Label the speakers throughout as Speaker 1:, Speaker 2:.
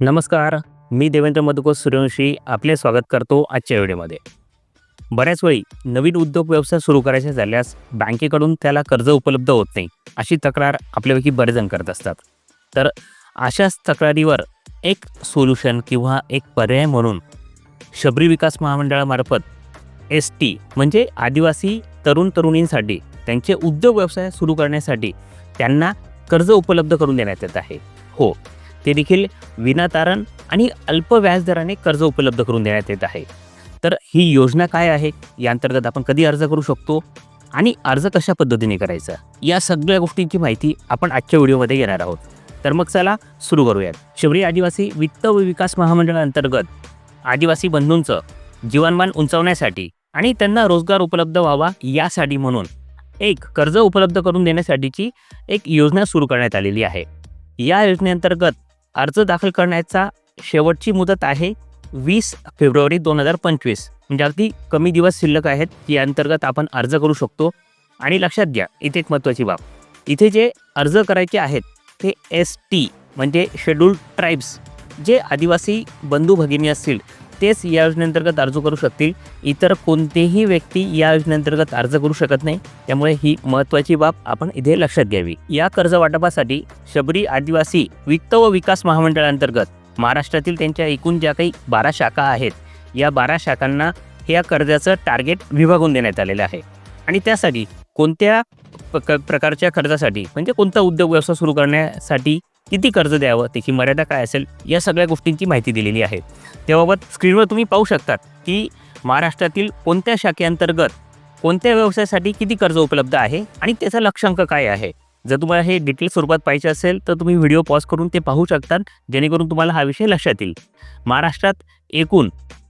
Speaker 1: नमस्कार मी देवेंद्र मधुको सूर्यवंशी आपले स्वागत करतो आजच्या व्हिडिओमध्ये. बऱ्याच वेळी नवीन उद्योग व्यवसाय सुरू करायचे झाल्यास बँकेकडून त्याला कर्ज उपलब्ध होत नाही अशी तक्रार आपल्यापैकी बरेच जण करत असतात. तर अशाच तक्रारीवर एक सोल्युशन किंवा एक पर्याय म्हणून शबरी विकास महामंडळामार्फत एस टी म्हणजे आदिवासी तरुण तरुणींसाठी त्यांचे उद्योग व्यवसाय सुरू करण्यासाठी त्यांना कर्ज उपलब्ध करून देण्यात येत आहे. हो ते देखील विनातारण आणि अल्प व्याजदराने कर्ज उपलब्ध करून देण्यात येत आहे. तर ही योजना काय आहे? या अंतर्गत आपण कधी अर्ज करू शकतो? आणि अर्ज कशा पद्धतीने करायचा? या सगळ्या गोष्टींची माहिती आपण आजच्या व्हिडिओमध्ये घेणार आहोत. तर मग चला सुरू करूयात. शिवरी आदिवासी वित्त व विकास महामंडळाअंतर्गत आदिवासी बंधूंचं जीवनमान उंचावण्यासाठी आणि त्यांना रोजगार उपलब्ध व्हावा यासाठी म्हणून एक कर्ज उपलब्ध करून देण्यासाठीची एक योजना सुरू करण्यात आलेली आहे. या योजनेअंतर्गत अर्ज दाखल करण्याचा शेवटची मुदत आहे वीस फेब्रुवारी दोन हजार पंचवीस. म्हणजे अगदी कमी दिवस शिल्लक आहेत या अंतर्गत आपण अर्ज करू शकतो. आणि लक्षात घ्या इथे एक महत्त्वाची बाब. इथे जे अर्ज करायचे आहेत ते एस टी म्हणजे शेड्यूल्ड ट्राईब्स जे आदिवासी बंधू भगिनी असतील तेच या योजनेअंतर्गत अर्ज करू शकतील. इतर कोणतेही व्यक्ती या योजनेअंतर्गत अर्ज करू शकत नाही. त्यामुळे ही महत्त्वाची बाब आपण इथे लक्षात घ्यावी. या कर्ज वाटपासाठी शबरी आदिवासी वित्त व विकास महामंडळाअंतर्गत महाराष्ट्रातील त्यांच्या एकूण ज्या काही बारा शाखा आहेत या बारा शाखांना या कर्जाचं टार्गेट विभागून देण्यात आलेलं आहे. आणि त्यासाठी कोणत्या प्रकारच्या कर्जासाठी म्हणजे कोणता उद्योग व्यवसाय सुरू करण्यासाठी किती कर्ज द्यावं त्याची मर्यादा काय असेल या सगळ्या गोष्टींची माहिती दिलेली आहे. त्याबाबत स्क्रीनवर तुम्ही पाहू शकतात की महाराष्ट्रातील कोणत्या शाखेअंतर्गत कोणत्या व्यवसायासाठी किती कर्ज उपलब्ध आहे आणि त्याचा लक्षांक काय आहे. जर तुम्हाला हे डिटेल स्वरूपात पाहिजे असेल तर तुम्ही व्हिडिओ पॉज करून ते पाहू शकतात जेणेकरून तुम्हाला हा विषय लक्षात येईल. महाराष्ट्रात एकूण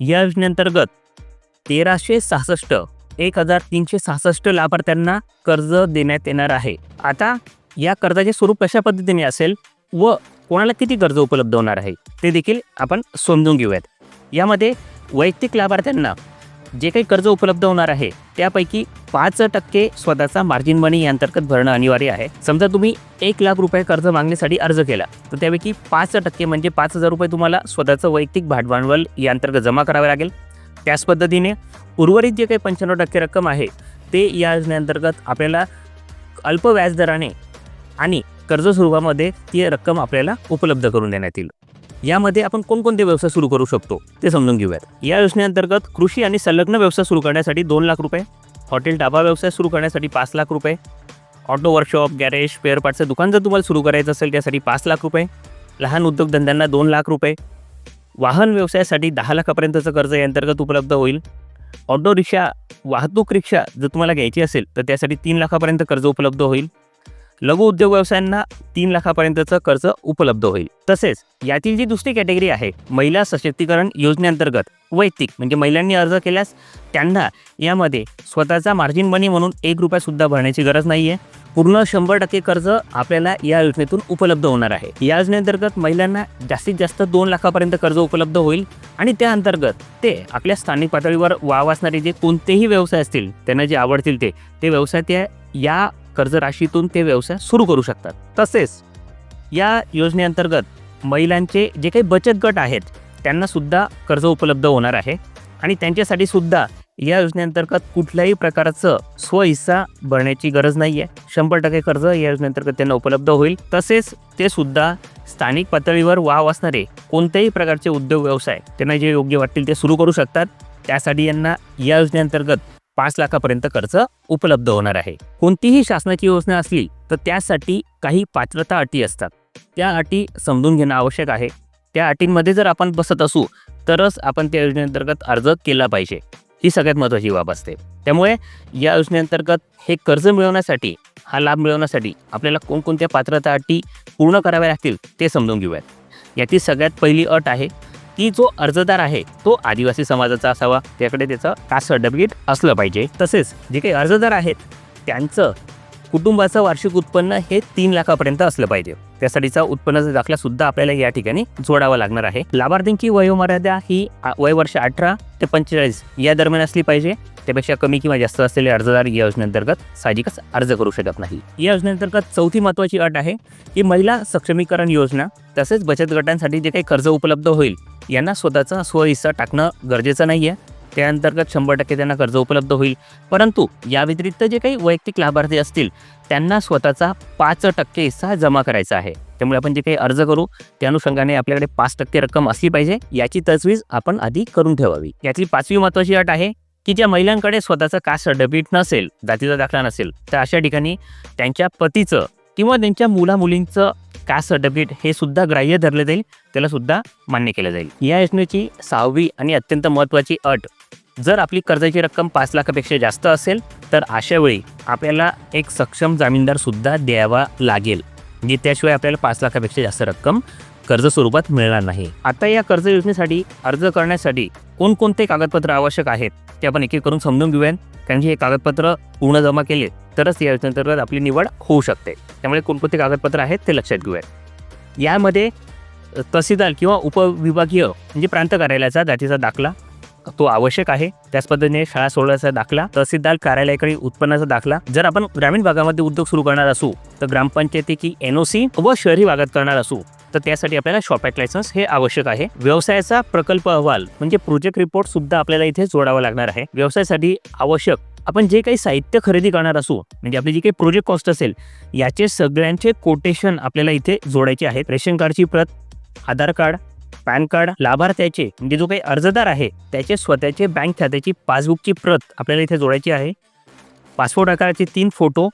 Speaker 1: या योजनेअंतर्गत तेराशे सहासष्ट एक हजार तीनशे सहासष्ट लाभार्थ्यांना कर्ज देण्यात येणार आहे. आता या कर्जाचे स्वरूप कशा पद्धतीने असेल व कोणाला किती कर्ज उपलब्ध होणार आहे ते देखील आपण समजून घेऊयात. यामध्ये वैयक्तिक लाभार्थ्यांना जे काही कर्ज उपलब्ध होणार आहे त्यापैकी पाच टक्के स्वतःचा मार्जिन मनी या अंतर्गत भरणं अनिवार्य आहे. समजा तुम्ही एक लाख रुपये कर्ज मागण्यासाठी अर्ज केला तर त्यापैकी पाच टक्के म्हणजे पाच हजार रुपये तुम्हाला स्वतःचं वैयक्तिक भांडवल यांतर्गत जमा करावे लागेल. त्याच पद्धतीने उर्वरित जे काही पंच्याण्णव टक्के रक्कम आहे ते या योजनेअंतर्गत आपल्याला अल्प व्याजदराने आणि कर्ज स्वरूपामध्ये ती रक्कम आपल्याला उपलब्ध करून देण्यात येईल. यामध्ये आपण कोणकोणते व्यवसाय सुरू करू शकतो ते समजून घेऊयात. या योजनेअंतर्गत कृषी आणि संलग्न व्यवसाय सुरू करण्यासाठी दोन लाख रुपये हॉटेल डाबा व्यवसाय सुरू करण्यासाठी पाच लाख रुपये ऑटो वर्कशॉप गॅरेज स्पेअर पार्टचं दुकान जर तुम्हाला सुरू करायचं असेल त्यासाठी पाच लाख रुपये लहान उद्योगधंद्यांना दोन लाख रुपये वाहन व्यवसायासाठी दहा लाखापर्यंतचं कर्ज या अंतर्गत उपलब्ध होईल. ऑटो रिक्षा वाहतूक रिक्षा जर तुम्हाला घ्यायची असेल तर त्यासाठी तीन लाखापर्यंत कर्ज उपलब्ध होईल. लघु उद्योग व्यवसायांना तीन लाखापर्यंतचं कर्ज उपलब्ध होईल. तसेच यातील जी दुसरी कॅटेगरी आहे महिला सशक्तीकरण योजनेअंतर्गत वैयक्तिक म्हणजे महिलांनी अर्ज केल्यास त्यांना यामध्ये स्वतःचा मार्जिन मनी म्हणून एक रुपयासुद्धा भरण्याची गरज नाही आहे पूर्ण शंभर टक्के कर्ज आपल्याला या योजनेतून उपलब्ध होणार आहे. या योजनेअंतर्गत महिलांना जास्तीत जास्त दोन लाखापर्यंत कर्ज उपलब्ध होईल आणि त्या अंतर्गत ते आपल्या स्थानिक पातळीवर वाव असणारे जे कोणतेही व्यवसाय असतील त्यांना जे आवडतील ते ते व्यवसाय त्या या कर्ज राशीतून ते व्यवसाय सुरू करू शकतात. तसेच या योजनेअंतर्गत महिलांचे जे काही बचत गट आहेत त्यांनासुद्धा कर्ज उपलब्ध होणार आहे आणि त्यांच्यासाठी सुद्धा या योजनेअंतर्गत कुठल्याही प्रकारचं स्वहिस्सा भरण्याची गरज नाही आहे शंभर टक्के कर्ज या योजनेअंतर्गत त्यांना उपलब्ध होईल. तसेच ते सुद्धा स्थानिक पातळीवर वाव असणारे कोणत्याही प्रकारचे उद्योग व्यवसाय त्यांना जे योग्य वाटतील ते सुरू करू शकतात. त्यासाठी यांना या योजनेअंतर्गत पाच लाखापर्यंत कर्ज उपलब्ध होणार आहे. कोणतीही शासनाची योजना असली तर त्यासाठी काही पात्रता अटी असतात. त्या अटी समजून घेणं आवश्यक आहे. त्या अटींमध्ये जर आपण बसत असू तरच आपण त्या योजनेअंतर्गत अर्ज केला पाहिजे. ही सगळ्यात महत्त्वाची बाब असते. त्यामुळे या योजनेअंतर्गत हे कर्ज मिळवण्यासाठी हा लाभ मिळवण्यासाठी आपल्याला कोणकोणत्या पात्रता अटी पूर्ण कराव्या लागतील ते समजून घेऊयात. यातील सगळ्यात पहिली अट आहे की जो अर्जदार आहे तो आदिवासी समाजाचा असावा. त्याकडे त्याचं कास्ट सर्टिफिकेट असलं पाहिजे. तसेच जे काही अर्जदार आहेत त्यांचं कुटुंबाचं वार्षिक उत्पन्न हे तीन लाखापर्यंत असलं पाहिजे. त्यासाठीचा उत्पन्नाचा दाखला सुद्धा आपल्याला या ठिकाणी जोडावा लागणार आहे. लाभार्थींची वयोमर्यादा ही आ- वय वर्ष अठरा ते पंचेचाळीस या दरम्यान असली पाहिजे. त्यापेक्षा कमी किंवा जास्त असलेले अर्जदार या योजनेअंतर्गत साहजिकच अर्ज करू शकत नाही. या योजनेअंतर्गत चौथी महत्त्वाची अट आहे की महिला सक्षमीकरण योजना तसेच बचत गटांसाठी जे काही कर्ज उपलब्ध होईल यांना स्वतःचा स्वहिस्सा टाकणं गरजेचं नाही आहे त्याअंतर्गत शंभर टक्के त्यांना कर्ज उपलब्ध होईल. परंतु या व्यतिरिक्त जे काही वैयक्तिक लाभार्थी असतील त्यांना स्वतःचा पाच टक्के हिस्सा जमा करायचा आहे. त्यामुळे आपण जे काही अर्ज करू त्या अनुषंगाने आपल्याकडे पाच टक्के रक्कम असली पाहिजे. याची तजवीज आपण आधी करून ठेवावी. याची पाचवी महत्त्वाची अट आहे की ज्या महिलांकडे स्वतःचं कास्ट सर्टिफिकेट नसेल जातीचा दाखला नसेल तर अशा ठिकाणी त्यांच्या पतीचं किंवा त्यांच्या मुला मुलींचं कास्ट सर्टिफिकेट हे सुद्धा ग्राह्य धरले जाईल त्याला सुद्धा मान्य केलं जाईल. या योजनेची सहावी आणि अत्यंत महत्त्वाची अट जर आपली कर्जाची रक्कम पाच लाखापेक्षा जास्त असेल तर अशा वेळी आपल्याला एक सक्षम जामीनदार सुद्धा द्यावा लागेल म्हणजे त्याशिवाय आपल्याला पाच लाखापेक्षा जास्त रक्कम कर्ज स्वरूपात मिळणार नाही. आता या कर्ज योजनेसाठी अर्ज करण्यासाठी कोणकोणते कागदपत्र आवश्यक आहेत ते आपण एक एक करून समजून घेऊयात. कारण की हे कागदपत्र पूर्ण जमा केले तरच या योजनेअंतर्गत आपली निवड होऊ शकते. त्यामुळे कोणकोणते कागदपत्र आहेत ते लक्षात घेऊयात. यामध्ये तहसीलदार किंवा उपविभागीय म्हणजे प्रांत कार्यालयाचा जातीचा दाखला तो आवश्यक आहे. त्याच पद्धतीने शाळा सोडण्याचा दाखला तहसीलदार कार्यालयाकडे उत्पन्नाचा दाखला. जर आपण ग्रामीण भागामध्ये उद्योग सुरू करणार असू तर ग्रामपंचायतीची एन ओ सी व शहरी भागात करणार असू तर त्यासाठी आपल्याला शॉप ॲक्ट लायसन्स हे आवश्यक आहे. व्यवसायाचा प्रकल्प अहवाल म्हणजे प्रोजेक्ट रिपोर्ट सुद्धा आपल्याला इथे जोडावा लागणार आहे. व्यवसायासाठी आवश्यक आपण जे काही साहित्य खरेदी करणार असू म्हणजे आपली जी काही प्रोजेक्ट कॉस्ट असेल याचे सगळ्यांचे कोटेशन आपल्याला इथे जोडायचे आहेत. रेशन कार्डची प्रत आधार कार्ड पॅन कार्ड लाभार्थ्याचे म्हणजे जो काही अर्जदार आहे त्याचे स्वतःचे बँक खात्याची पासबुकची प्रत आपल्याला इथे जोडायची आहे. पासपोर्ट आकाराचे तीन फोटो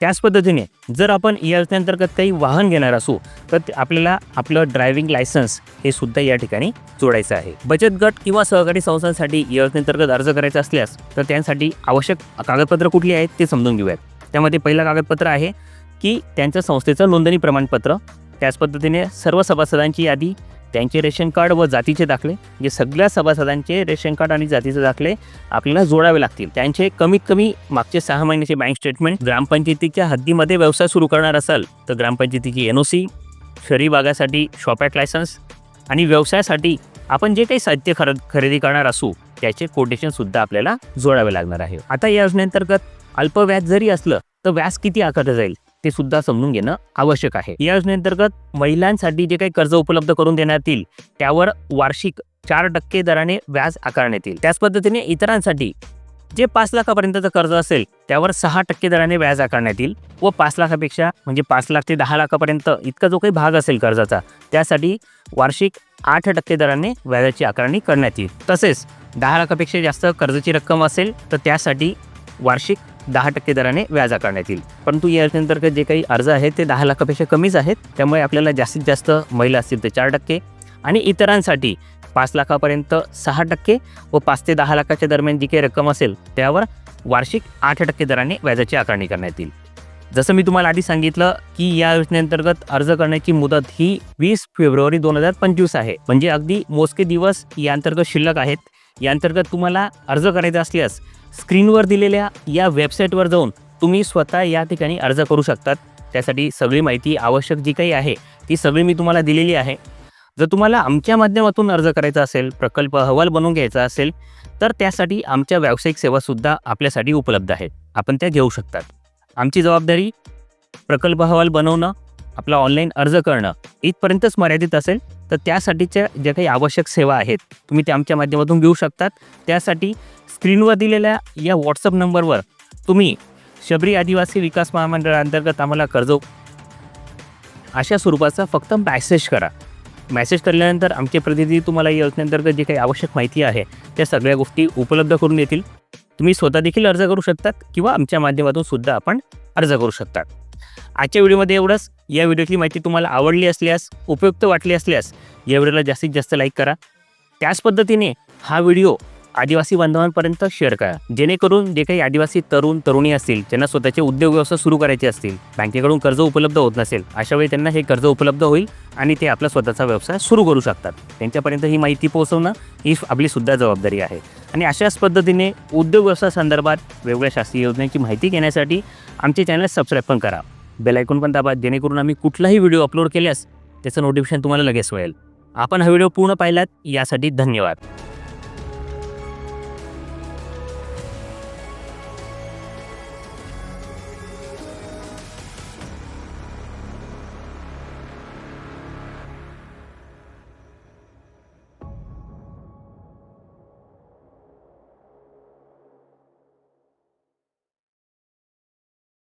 Speaker 1: त्याच पद्धतीने जर आपण या अंतर्गत काही वाहन घेणार असू तर ते आपल्याला आपलं ड्रायव्हिंग लायसन्स हे सुद्धा या ठिकाणी जोडायचं आहे. बचत गट किंवा सहकारी संस्थांसाठी या योजनेअंतर्गत अर्ज करायचा असल्यास तर त्यांसाठी आवश्यक कागदपत्र कुठली आहेत ते समजून घेऊयात. त्यामध्ये पहिलं कागदपत्र आहे की त्यांच्या संस्थेचं नोंदणी प्रमाणपत्र. त्याच पद्धतीने सर्व सभासदांची यादी त्यांचे रेशन कार्ड व जातीचे दाखले जे सगळ्या सभासदांचे रेशन कार्ड आणि जातीचे दाखले आपल्याला जोडावे लागतील. त्यांचे कमीत कमी मागचे सहा महिन्याचे बँक स्टेटमेंट ग्रामपंचायतीच्या हद्दीमध्ये व्यवसाय सुरू करणार असाल तर ग्रामपंचायतीची एन ओ सी शहरी भागासाठी शॉप लायसन्स आणि व्यवसायासाठी आपण जे काही साहित्य खर खरेदी करणार असू त्याचे कोटेशनसुद्धा आपल्याला जोडावे लागणार आहे. आता या योजनेअंतर्गत अल्प व्याज जरी असलं तर व्याज किती आकारलं जाईल? ते सुद्धा समजून घेणं आवश्यक आहे. या योजनेअंतर्गत महिलांसाठी जे काही कर्ज उपलब्ध करून देण्यात येईल त्यावर वार्षिक चार टक्के दराने व्याज आकारण्यात येईल त्याच पद्धतीने इतरांसाठी जे पाच लाखापर्यंतचं कर्ज असेल त्यावर सहा टक्के दराने व्याज आकारण्यात येईल व पाच लाखापेक्षा म्हणजे पाच लाख ते दहा लाखापर्यंत इतका जो काही भाग असेल कर्जाचा त्यासाठी वार्षिक आठ टक्के दराने व्याजाची आकारणी करण्यात येईल. तसेच दहा लाखापेक्षा जास्त कर्जाची रक्कम असेल तर त्यासाठी वार्षिक दहा टक्के दराने व्याज आकारण्यात येईल. परंतु या योजनेअंतर्गत जे काही अर्ज आहेत ते दहा लाखापेक्षा कमीच आहेत. त्यामुळे आपल्याला जास्तीत जास्त महिला असतील तर चार टक्के आणि इतरांसाठी पाच लाखापर्यंत सहा टक्के व पाच ते दहा लाखाच्या दरम्यान जी काही रक्कम असेल त्यावर वार्षिक आठ टक्के दराने व्याजाची आकारणी करण्यात येईल. जसं मी तुम्हाला आधी सांगितलं की या योजनेअंतर्गत अर्ज करण्याची मुदत ही वीस फेब्रुवारी दोन हजार पंचवीस आहे. म्हणजे अगदी मोजके दिवस या अंतर्गत शिल्लक आहेत. या अंतर्गत तुम्हाला अर्ज करायचा असल्यास स्क्रीनवर दिलेल्या या वेबसाईटवर जाऊन तुम्ही स्वतः या ठिकाणी अर्ज करू शकतात. त्यासाठी सगळी माहिती आवश्यक जी काही आहे ती सगळी मी तुम्हाला दिलेली आहे. जर तुम्हाला आमच्या माध्यमातून अर्ज करायचा असेल प्रकल्प अहवाल बनवून घ्यायचा असेल तर त्यासाठी आमच्या व्यावसायिक सेवासुद्धा आपल्यासाठी उपलब्ध आहेत. आपण त्या घेऊ शकतात. आमची जबाबदारी प्रकल्प अहवाल बनवणं आपला ऑनलाईन अर्ज करणं इथपर्यंतच मर्यादित असेल तर त्यासाठीच्या ज्या काही आवश्यक सेवा आहेत तुम्ही त्या आमच्या माध्यमातून घेऊ शकतात. त्यासाठी स्क्रीनवर दिलेल्या या व्हॉट्सअप नंबरवर तुम्ही शबरी आदिवासी विकास महामंडळाअंतर्गत आम्हाला कर्ज अशा स्वरूपाचा फक्त मॅसेज करा. मॅसेज केल्यानंतर आमचे प्रतिनिधी तुम्हाला या योजनेअंतर्गत जे काही आवश्यक माहिती आहे त्या सगळ्या गोष्टी उपलब्ध करून देतील. तुम्ही स्वतः देखील अर्ज करू शकतात किंवा आमच्या माध्यमातून सुद्धा आपण अर्ज करू शकतात. आजच्या व्हिडिओमध्ये एवढंच. या व्हिडिओची माहिती तुम्हाला आवडली असल्यास उपयुक्त वाटली असल्यास या व्हिडिओला जास्तीत जास्त लाईक करा. त्याच पद्धतीने हा व्हिडिओ आदिवासी बांधवांपर्यंत शेअर करा. जेणेकरून जे काही आदिवासी तरुण तरुणी असतील ज्यांना स्वतःचे उद्योग व्यवसाय सुरू करायचे असतील बँकेकडून कर्ज उपलब्ध होत नसेल अशा वेळी त्यांना हे कर्ज उपलब्ध होईल आणि ते आपला स्वतःचा व्यवसाय सुरू करू शकतात. त्यांच्यापर्यंत ही माहिती पोहोचवणं ही आपली सुद्धा जबाबदारी आहे. आणि अशाच पद्धतीने उद्योग व्यवसाय संदर्भात वेगवेगळ्या शासकीय योजनांची माहिती घेण्यासाठी आमचे चॅनल सबस्क्राईब पण करा. बेल ऐकून पण दाबा जेणेकरून आम्ही कुठलाही व्हिडिओ अपलोड केल्यास त्याचं नोटिफिकेशन तुम्हाला लगेच मिळेल. आपण हा व्हिडिओ पूर्ण पाहिलात यासाठी धन्यवाद.